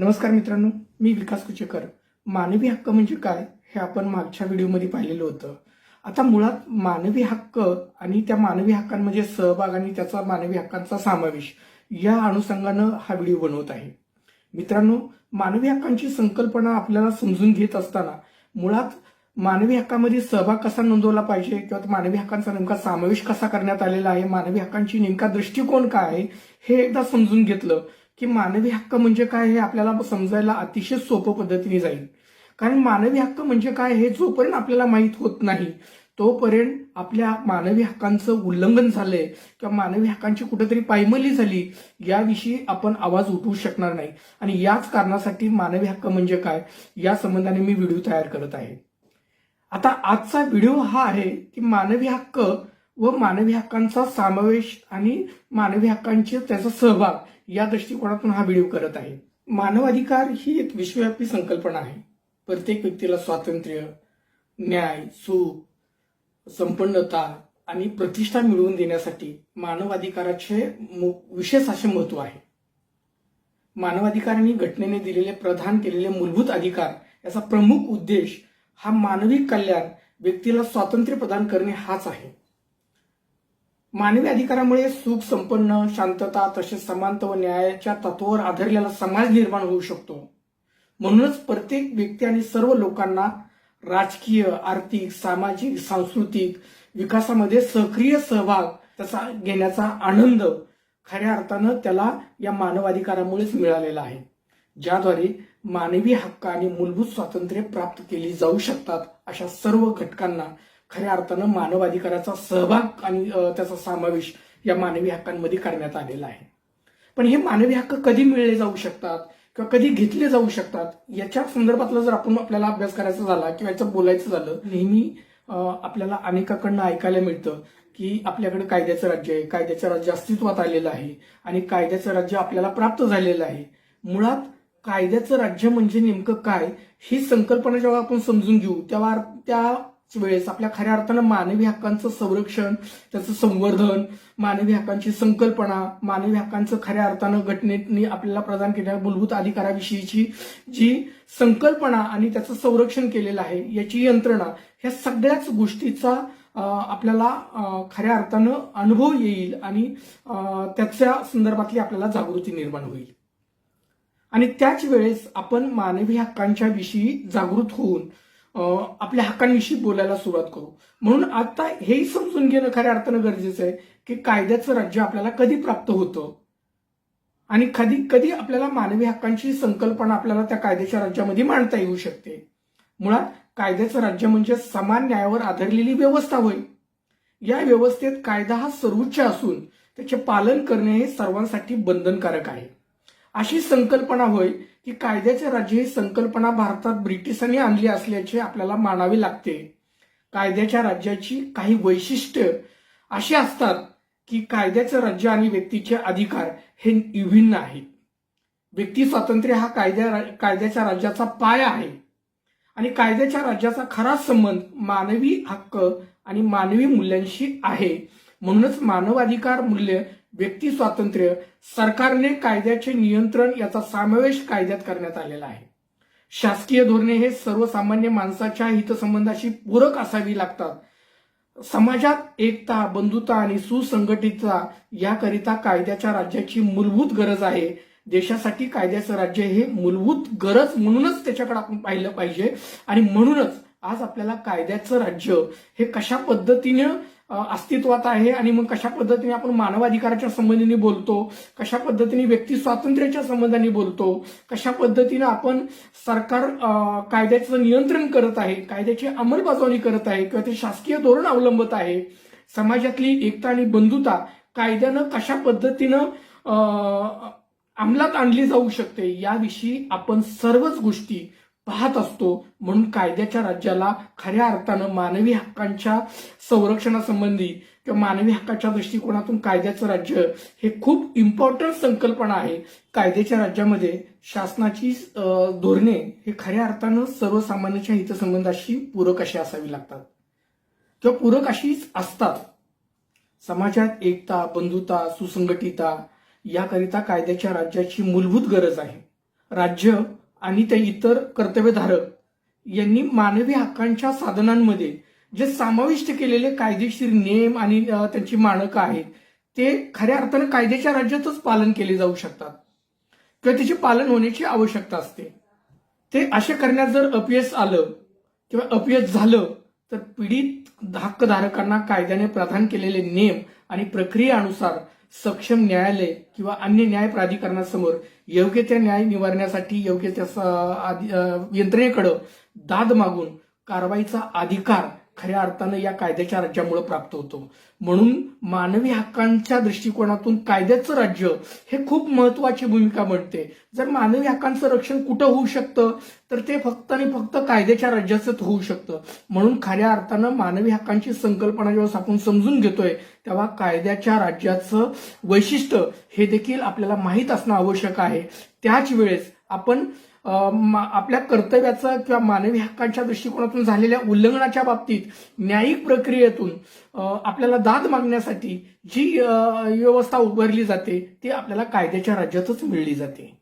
नमस्कार मित्रांनो मी विकास कुचेकर. मानवी हक्क म्हणजे काय हे आपण मागच्या व्हिडिओमध्ये पाहिलेलं होतं. आता मुळात मानवी हक्क आणि त्या मानवी हक्कांमध्ये सहभाग आणि त्याचा मानवी हक्कांचा समावेश या अनुषंगानं हा व्हिडिओ बनवत आहे. मित्रांनो मानवी हक्कांची संकल्पना आपल्याला समजून घेत असताना मुळात मानवी हक्कामध्ये सहभाग कसा नोंदवला पाहिजे किंवा मानवी हक्कांचा नेमका समावेश कसा करण्यात आलेला आहे मानवी हक्कांची नेमका दृष्टिकोन काय आहे हे एकदा समजून घेतलं की मानवी हक्क म्हणजे काय हे आपल्याला समजायला अतिशय सोपं पद्धतीने जाईल. कारण मानवी हक्क म्हणजे काय हे जोपर्यंत आपल्याला माहीत होत नाही तोपर्यंत आपल्या मानवी हक्कांचं उल्लंघन झालंय किंवा मानवी हक्कांची कुठेतरी पायमली झाली याविषयी आपण आवाज उठवू शकणार नाही. आणि याच कारणासाठी मानवी हक्क म्हणजे काय या संबंधाने मी व्हिडिओ तयार करत आहे. आता आजचा व्हिडिओ हा आहे की मानवी हक्क व मानवी हक्कांचा समावेश आणि मानवी हक्कांचे त्याचा सहभाग या दृष्टिकोनातून हा व्हिडिओ करत आहे. मानवाधिकार ही एक विश्वव्यापी संकल्पना आहे. प्रत्येक व्यक्तीला स्वातंत्र्य न्याय सुख संपन्नता आणि प्रतिष्ठा मिळवून देण्यासाठी मानवाधिकाराचे विशेष असे महत्त्व आहे. मानवाधिकारांनी घटनेने दिलेले प्रदान केलेले मूलभूत अधिकार याचा प्रमुख उद्देश हा मानवी कल्याण व्यक्तीला स्वातंत्र्य प्रदान करणे हाच आहे. मानवी अधिकारामुळे सुख संपन्न शांतता तसेच समानता व न्यायाच्या तत्वावर आधारलेला समाज निर्माण होऊ शकतो. म्हणूनच प्रत्येक व्यक्ती आणि सर्व लोकांना राजकीय आर्थिक सामाजिक सांस्कृतिक विकासामध्ये सक्रिय सहभाग तसा घेण्याचा आनंद खऱ्या अर्थानं त्याला या मानवाधिकारामुळेच मिळालेला आहे ज्याद्वारे मानवी हक्क आणि मूलभूत स्वातंत्र्य प्राप्त केली जाऊ शकतात अशा सर्व घटकांना खऱ्या अर्थानं मानवाधिकाराचा सहभाग आणि त्याचा समावेश या मानवी हक्कांमध्ये करण्यात आलेला आहे. पण हे मानवी हक्क कधी मिळले जाऊ शकतात किंवा कधी घेतले जाऊ शकतात याच्या संदर्भातला जर आपण आपल्याला अभ्यास करायचा झाला किंवा याचं बोलायचं झालं नेहमी आपल्याला अनेकाकडनं ऐकायला मिळतं की आपल्याकडे कायद्याचं राज्य आहे कायद्याचं राज्य अस्तित्वात आलेलं आहे आणि कायद्याचं राज्य आपल्याला प्राप्त झालेलं आहे. मुळात कायद्याचं राज्य म्हणजे नेमकं काय ही संकल्पना जेव्हा आपण समजून घेऊ तेव्हा त्या वेळेस आपल्या खऱ्या अर्थानं मानवी हक्कांचं संरक्षण त्याचं संवर्धन मानवी हक्कांची संकल्पना मानवी हक्कांचं खऱ्या अर्थानं घटनेने आपल्याला प्रदान केलेल्या मूलभूत अधिकाराविषयीची जी संकल्पना आणि त्याचं संरक्षण केलेलं आहे याची यंत्रणा ह्या सगळ्याच गोष्टीचा आपल्याला खऱ्या अर्थानं अनुभव येईल आणि त्याच्या संदर्भातली आपल्याला जागृती निर्माण होईल. आणि त्याच वेळेस आपण मानवी हक्कांच्या विषयी जागृत होऊन आपल्या हक्कांविषयी बोलायला सुरुवात करू. म्हणून आता हेही समजून घेणं खऱ्या अर्थानं गरजेचं आहे की कायद्याचं राज्य आपल्याला कधी प्राप्त होतं? आणि कधी कधी आपल्याला मानवी हक्कांची संकल्पना आपल्याला त्या कायद्याच्या राज्यामध्ये मांडता येऊ शकते. मुळात कायद्याचं राज्य म्हणजे समान न्यायावर आधारलेली व्यवस्था होय. या व्यवस्थेत कायदा हा सर्वोच्च असून त्याचे पालन करणे हे सर्वांसाठी बंधनकारक आहे. अशी संकल्पना होय की कायद्याचे राज्य ही संकल्पना भारतात ब्रिटिशांनी आणली असल्याचे आपल्याला मानावे लागते. कायद्याच्या राज्याची काही वैशिष्ट्य अशी असतात की कायद्याचं राज्य आणि व्यक्तीचे अधिकार हे विभिन्न आहेत. व्यक्ती स्वातंत्र्य हा कायद्या कायद्याच्या राज्याचा पाय आहे. आणि कायद्याच्या राज्याचा खरा संबंध मानवी हक्क आणि मानवी मूल्यांशी आहे. म्हणूनच मानवाधिकार मूल्य व्यक्ती स्वातंत्र्य सरकारने कायद्याचे नियंत्रण याचा समावेश कायद्यात करण्यात आलेला आहे. शासकीय धोरणे हे सर्वसामान्य माणसाच्या हितसंबंधाशी पूरक असावी लागतात. समाजात एकता बंधुता आणि सुसंघटितता याकरिता कायद्याच्या राज्याची मूलभूत गरज आहे. देशासाठी कायद्याचं राज्य हे मूलभूत गरज म्हणूनच त्याच्याकडे आपण पाहिलं पाहिजे. आणि म्हणूनच आज आपल्याला कायद्याचं राज्य हे कशा पद्धतीने अस्तित्वात आहे आणि मग कशा पद्धतीने आपण मानवाधिकाराच्या संबंधीने बोलतो कशा पद्धतीने व्यक्ती स्वातंत्र्याच्या संबंधाने बोलतो कशा पद्धतीने आपण सरकार कायद्याचं नियंत्रण करत आहे कायद्याची अंमलबजावणी करत आहे किंवा ते शासकीय धोरण अवलंबत आहे समाजातली एकता आणि बंधुता कायद्यानं कशा पद्धतीनं अंमलात आणली जाऊ शकते याविषयी आपण सर्वच गोष्टी पाहत असतो. म्हणून कायद्याच्या राज्याला खऱ्या अर्थानं मानवी हक्कांच्या संरक्षणासंबंधी किंवा मानवी हक्काच्या दृष्टिकोनातून कायद्याचं राज्य हे खूप इम्पॉर्टंट संकल्पना आहे. कायद्याच्या राज्यामध्ये शासनाची धोरणे हे खऱ्या अर्थानं सर्वसामान्याच्या हितसंबंधाशी पूरक अशी असावी लागतात. किंवा पूरक अशीच असतात. समाजात एकता बंधुता सुसंघटिता याकरिता कायद्याच्या राज्याची मूलभूत गरज आहे. राज्य आणि त्या इतर कर्तव्यधारक यांनी मानवी हक्कांच्या साधनांमध्ये जे समाविष्ट केलेले कायदेशीर नियम आणि त्यांची मानकं आहेत ते खऱ्या अर्थानं कायद्याच्या राज्यातच पालन केले जाऊ शकतात किंवा त्याचे पालन होण्याची आवश्यकता असते. ते असे करण्यात जर अपयश आलं किंवा अपयश झालं तर पीडित हक्कधारकांना कायद्याने प्रदान केलेले नियम आणि प्रक्रियेनुसार सक्षम न्यायालय किंवा अन्य न्याय प्राधिकरणासमोर योग्य त्या न्याय निवारण्यासाठी योग्य त्या स- आधी- यंत्रणेकडं दाद मागून कारवाईचा अधिकार खऱ्या अर्थानं या कायद्याच्या राज्यामुळे प्राप्त होतो. म्हणून मानवी हक्कांच्या दृष्टिकोनातून कायद्याचं राज्य हे खूप महत्वाची भूमिका बनते. जर मानवी हक्कांचं रक्षण कुठं होऊ शकतं तर ते फक्त आणि फक्त कायद्याच्या राज्याचंच होऊ शकतं. म्हणून खऱ्या अर्थानं मानवी हक्कांची संकल्पना जेव्हा आपण समजून घेतोय तेव्हा कायद्याच्या राज्याचं वैशिष्ट्य हे देखील आपल्याला माहीत असणं आवश्यक आहे. त्याच वेळेस आपण आपल्या कर्तव्याचं किंवा मानवी हक्कांच्या दृष्टिकोनातून झालेल्या उल्लंघनाच्या बाबतीत न्यायिक प्रक्रियेतून आपल्याला दाद मागण्यासाठी जी अ, व्यवस्था उभारली जाते ती आपल्याला कायद्याच्या राज्यातच मिळली जाते.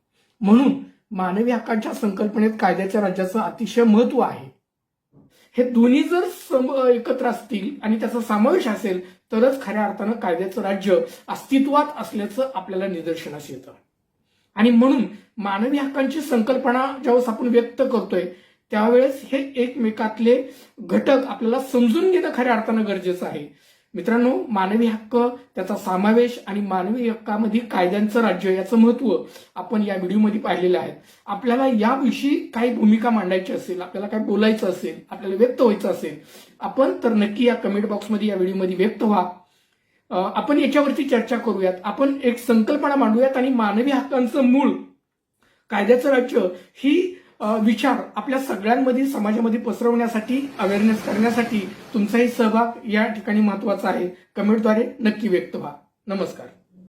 म्हणून मानवी हक्कांच्या संकल्पनेत कायद्याच्या राज्याचं अतिशय महत्त्व आहे. हे दोन्ही जर एकत्र असतील आणि त्याचा समावेश असेल तरच खऱ्या अर्थानं कायद्याचं राज्य अस्तित्वात असल्याचं आपल्याला निदर्शनास येतं. आणि म्हणून मानवी हक्कांची संकल्पना ज्यावेळेस आपण व्यक्त करतोय त्यावेळेस हे एकमेकातले घटक आपल्याला समजून घेणं खऱ्या अर्थानं गरजेचं आहे. मित्रांनो मानवी हक्क त्याचा समावेश आणि मानवी हक्कामध्ये कायद्यांचं राज्य याचं महत्त्व आपण या व्हिडिओमध्ये पाहिलेलं आहे. आपल्याला याविषयी काही भूमिका मांडायची असेल आपल्याला काय बोलायचं असेल आपल्याला व्यक्त व्हायचं असेल आपण तर नक्की या कमेंट बॉक्समध्ये या व्हिडिओमध्ये व्यक्त व्हा. आपण याच्यावरती चर्चा करूयात. आपण एक संकल्पना मांडूयात आणि मानवी हक्कांचं मूळ कायद्याचं राज्य ही विचार आपल्या सगळ्यांमध्ये समाजामध्ये पसरवण्यासाठी अवेअरनेस करण्यासाठी तुमचाही सहभाग या ठिकाणी महत्त्वाचा आहे. कमेंटद्वारे नक्की व्यक्त व्हा. नमस्कार.